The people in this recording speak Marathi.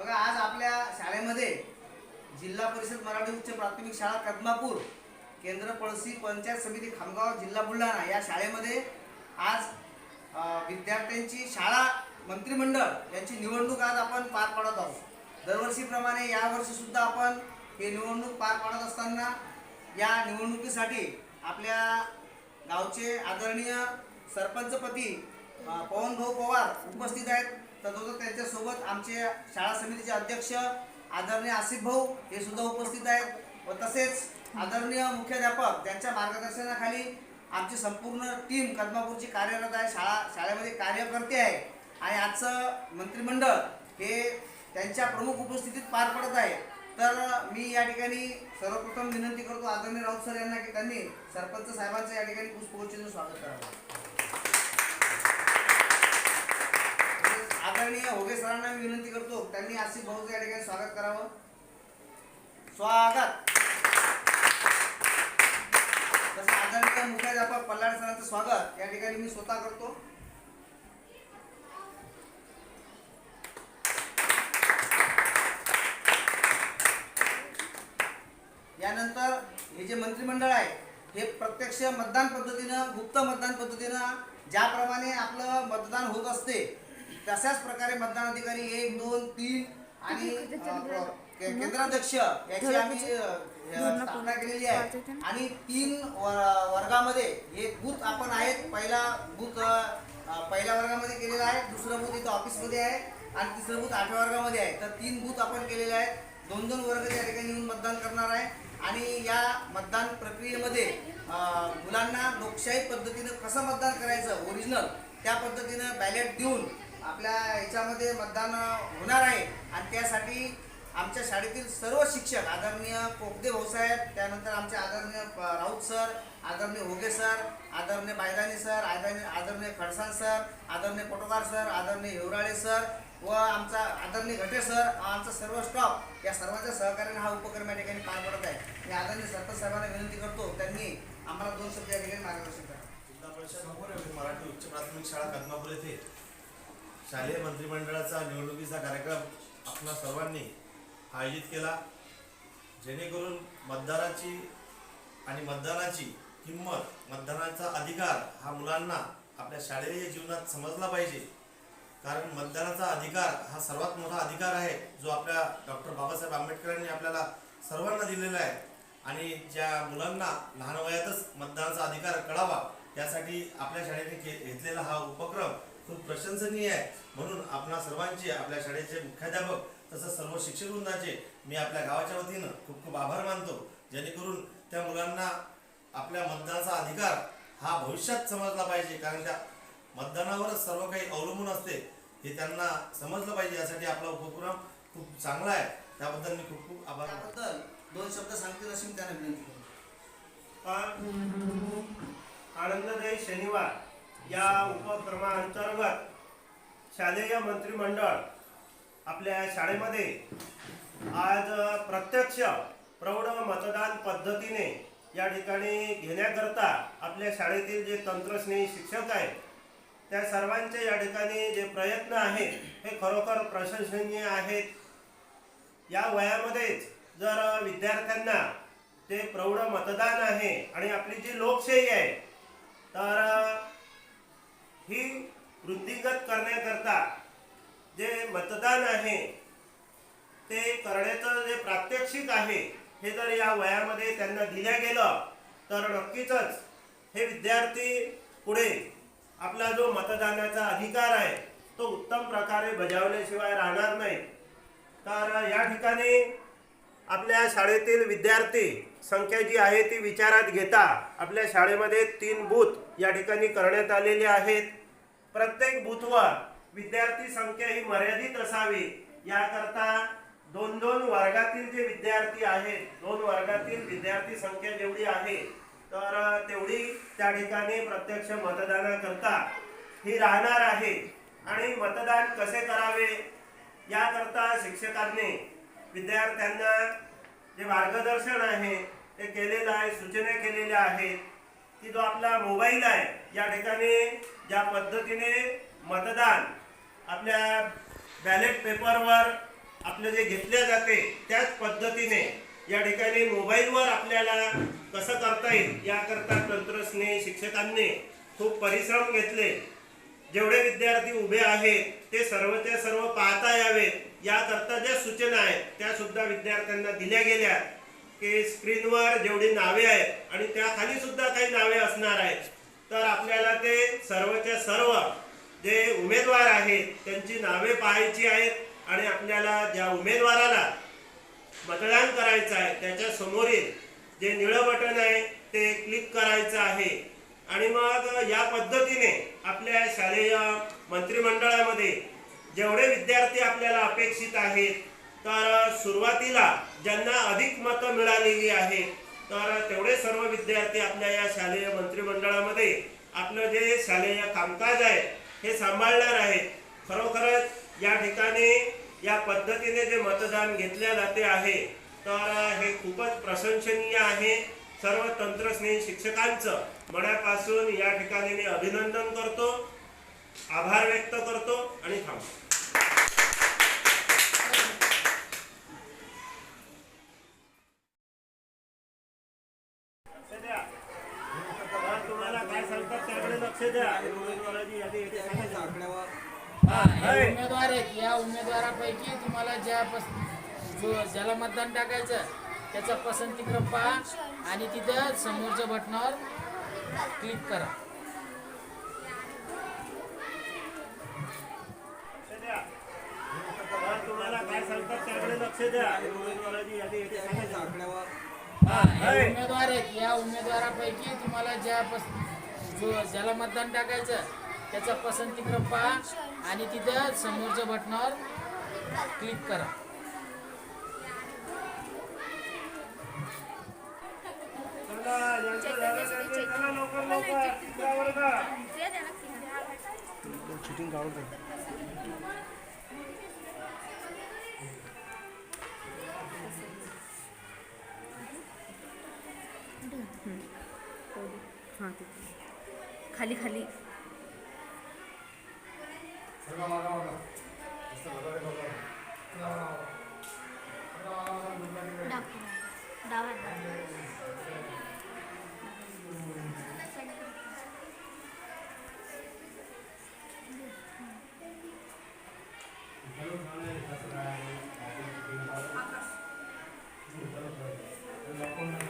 बघा आज आपल्या शाळेमध्ये जिल्हा परिषद मराठी उच्च प्राथमिक शाळा कदमापूर केंद्र पळसी पंचायत समिती खामगाव जिल्हा बुलढाणा या शाळेमध्ये आज विद्यार्थ्यांची शाळा मंत्रिमंडळ यांची निवडणूक आज आपण पार पाडत आहोत. दरवर्षीप्रमाणे यावर्षीसुद्धा आपण हे निवडणूक पार पाडत असताना या निवडणुकीसाठी आपल्या गावचे आदरणीय सरपंचपती पवन पवनभाऊ पवार उपस्थित आहेत. तसोच त्यांच्यासोबत आमचे शाळा समितीचे अध्यक्ष आदरणीय आसिफ भाऊ हे सुद्धा उपस्थित आहेत व तसेच आदरणीय मुख्याध्यापक त्यांच्या मार्गदर्शनाखाली आमची संपूर्ण टीम कदमापूरची कार्यरत आहे शाळा शाळेमध्ये कार्य करते आहे आणि आजचं मंत्रिमंडळ हे त्यांच्या प्रमुख उपस्थितीत पार पडत आहे. तर मी या ठिकाणी सर्वप्रथम विनंती करतो आदरणीय राऊत सर यांना की त्यांनी सरपंच साहेबांचं या ठिकाणी पुष्पगुच्छेचं स्वागत करावं. तसेच होगे सरांना मी विनंती करतो त्यांनी आसिफ भाऊचं या ठिकाणी स्वागत करावं. स्वागत. तसं आदरणीय मुख्याध्यापक पल्लाड सरांचं स्वागत. या ठिकाणी मी स्वतः करतो. यानंतर हे जे मंत्रिमंडळ आहे हे प्रत्यक्ष मतदान पद्धतीनं गुप्त मतदान पद्धतीनं ज्याप्रमाणे आपलं मतदान होत असते तशाच प्रकारे मतदान अधिकारी एक दोन तीन आणि अ, के- केंद्राध्यक्ष याची आम्ही अ, स्थापना केलेली आहे. आणि तीन वर- वर्गामध्ये एक बूथ आपण आहेत. पहिला बूथ अ, अ, पहिल्या वर्गामध्ये केलेला आहे. दुसरं बूथ इथं ऑफिसमध्ये आहे. आणि तिसरं बूथ आठव्या वर्गामध्ये आहे. तर तीन बूथ आपण केलेले आहेत. दोन दोन वर्ग त्या ठिकाणी येऊन मतदान करणार आहे. आणि या मतदान प्रक्रियेमध्ये अ, मुलांना लोकशाही पद्धतीनं कसं मतदान करायचं ओरिजिनल त्या पद्धतीनं बॅलेट देऊन आपल्या याच्यामध्ये मतदान होणार आहे. आणि त्यासाठी आमच्या शाळेतील सर्व शिक्षक आदरणीय कोकदे भाऊसाहेब त्यानंतर आमचे आदरणीय प- राऊत सर आदरणीय होगे सर आदरणीय बायदानी सर आदरणीय आदरणीय खडसान सर आदरणीय पटोकार सर आदरणीय हिवराळे सर व आमचा आदरणीय घटे सर आमचा सर्व स्टॉप या सर्वांच्या सहकार्याने हा उपक्रम या ठिकाणी पार पडत आहे. मी आदरणीय सरपंच साहेबांना विनंती करतो त्यांनी आम्हाला दोन शब्द या ठिकाणी मार्गदर्शन करा. जिल्हा परिषद म्हणजे मराठी उच्च प्राथमिक शाळा कदमापूर येथे. शालेय मंत्रिमंडळाचा निवडणुकीचा कार्यक्रम आपणा सर्वांनी आयोजित केला. जेणेकरून मतदाराची आणि मतदानाची किंमत मतदानाचा अधिकार हा मुलांना आपल्या शालेय जीवनात समजला पाहिजे. कारण मतदानाचा अधिकार हा सर्वात मोठा अधिकार आहे जो आपल्या डॉक्टर बाबासाहेब आंबेडकरांनी आपल्याला सर्वांना दिलेला आहे. आणि ज्या मुलांना लहान वयातच मतदानाचा अधिकार कळावा यासाठी आपल्या शाळेने घेतलेला हा उपक्रम खूप प्रशंसनीय आहे. म्हणून आपणा सर्वांचे आपल्या शाळेचे मुख्याध्यापक तसंच सर्व शिक्षक वृंदाचे मी आपल्या गावाच्या वतीनं खूप खूप आभार मानतो. जेणेकरून त्या मुलांना आपल्या मतदानाचा अधिकार हा भविष्यात समजला पाहिजे. कारण त्या मतदानावरच सर्व काही अवलंबून असते हे त्यांना समजलं पाहिजे. यासाठी आपला उपक्रम खूप चांगला आहे. त्याबद्दल मी खूप खूप आभार दोन शब्द सांगतील अशी मी त्यांना विनंती करतो. आनंददायी शनिवार. या उपक्रमाअंतर्गत शालेय मंत्रिमंडळ आपल्या शाळेमध्ये आज प्रत्यक्ष प्रौढ मतदान पद्धतीने या ठिकाणी घेण्याकरता आपल्या शाळेतील जे तंत्रस्नेही शिक्षक आहेत त्या सर्वांचे या ठिकाणी जे प्रयत्न आहेत हे खरोखर प्रशंसनीय आहेत. या वयामध्येच जर विद्यार्थ्यांना ते प्रौढ मतदान आहे आणि आपली जी लोकशाही आहे तर ही वृद्धिगत करण्याकरता जे मतदान आहे ते करण्याचं जे प्रात्यक्षिक आहे हे जर या वयामध्ये त्यांना दिल्या गेलं तर नक्कीच हे विद्यार्थी पुढे आपला जो मतदानाचा अधिकार आहे तो उत्तम प्रकारे बजावल्याशिवाय राहणार नाही. तर या ठिकाणी आपल्या शाळेतील विद्यार्थी संख्या जी आहे ती विचारात घेता आपल्या शाळेमध्ये तीन बूथ या ठिकाणी करण्यात आलेले आहेत. प्रत्येक बूथवर विद्यार्थी संख्या ही मर्यादित असावी. याकरता दोन दोन वर्गातील जे विद्यार्थी आहेत दोन वर्गातील विद्यार्थी संख्या जेवढी आहे तर तेवढी त्या ठिकाणी प्रत्यक्ष मतदानाकरता ही राहणार आहे. आणि मतदान कसे करावे? याकरता शिक्षकांनी विद्यार्थ्यांना जे मार्गदर्शन आहे ते केलेलं आहे सूचना केलेल्या आहेत. की जो आपला मोबाईल आहे या ठिकाणी ज्या पद्धतीने मतदान आपल्या बॅलेट पेपरवर आपलं जे घेतले जाते त्याच पद्धतीने या ठिकाणी मोबाईलवर आपल्याला कसं करता येईल याकरता तंत्रस्नेही शिक्षकांनी खूप परिश्रम घेतले. जेवढे विद्यार्थी उभे आहेत ते सर्वच्या सर्व पाहता यावेत. याकरता ज्या सूचना आहेत त्या सुद्धा विद्यार्थ्यांना दिल्या गेल्या. की स्क्रीनवर जेवढी नावे आहेत आणि त्याखाली सुद्धा काही नावे असणार आहेत. तर आपल्याला ते सर्वच्या सर्व जे उमेदवार आहेत त्यांची नावे पाहायची आहेत आणि आपल्याला ज्या उमेदवाराला मतदान करायचं आहे त्याच्या समोरील जे निळं बटन आहे ते क्लिक करायचं आहे. आणि मग या पद्धतीने आपल्या शालेय मंत्रिमंडळामध्ये जेवढे विद्यार्थी आपल्याला अपेक्षित आहेत तर सुरुवातीला ज्यांना अधिक मतं मिळालेली आहेत तर तेवढे सर्व विद्यार्थी आपल्या या शालेय मंत्रिमंडळामध्ये आपलं जे शालेय कामकाज आहे हे सांभाळणार आहेत. खरोखरच या ठिकाणी या पद्धतीने जे मतदान घेतल्या जाते आहे तर हे खूपच प्रशंसनीय आहे. सर्व तंत्रस्नेही शिक्षकांचं मनापासून या ठिकाणी मी अभिनंदन करतो आभार व्यक्त करतो आणि थांबतो. उमेदवार आहेत या उमेदवारापैकी तुम्हाला ज्या पस- जो ज्याला मतदान टाकायचं त्याचा पसंतीक्रम पहा आणि तिथं समोरच्या बटनावर क्लिक करा. उमेदवार आहेत या उमेदवारापैकी तुम्हाला ज्या पस- जो ज्याला मतदान टाकायचं त्याचा पसंती क्रम पहा आणि तिथं समोरच्या बटनावर क्लिक करा चला, खाली खाली Gracias.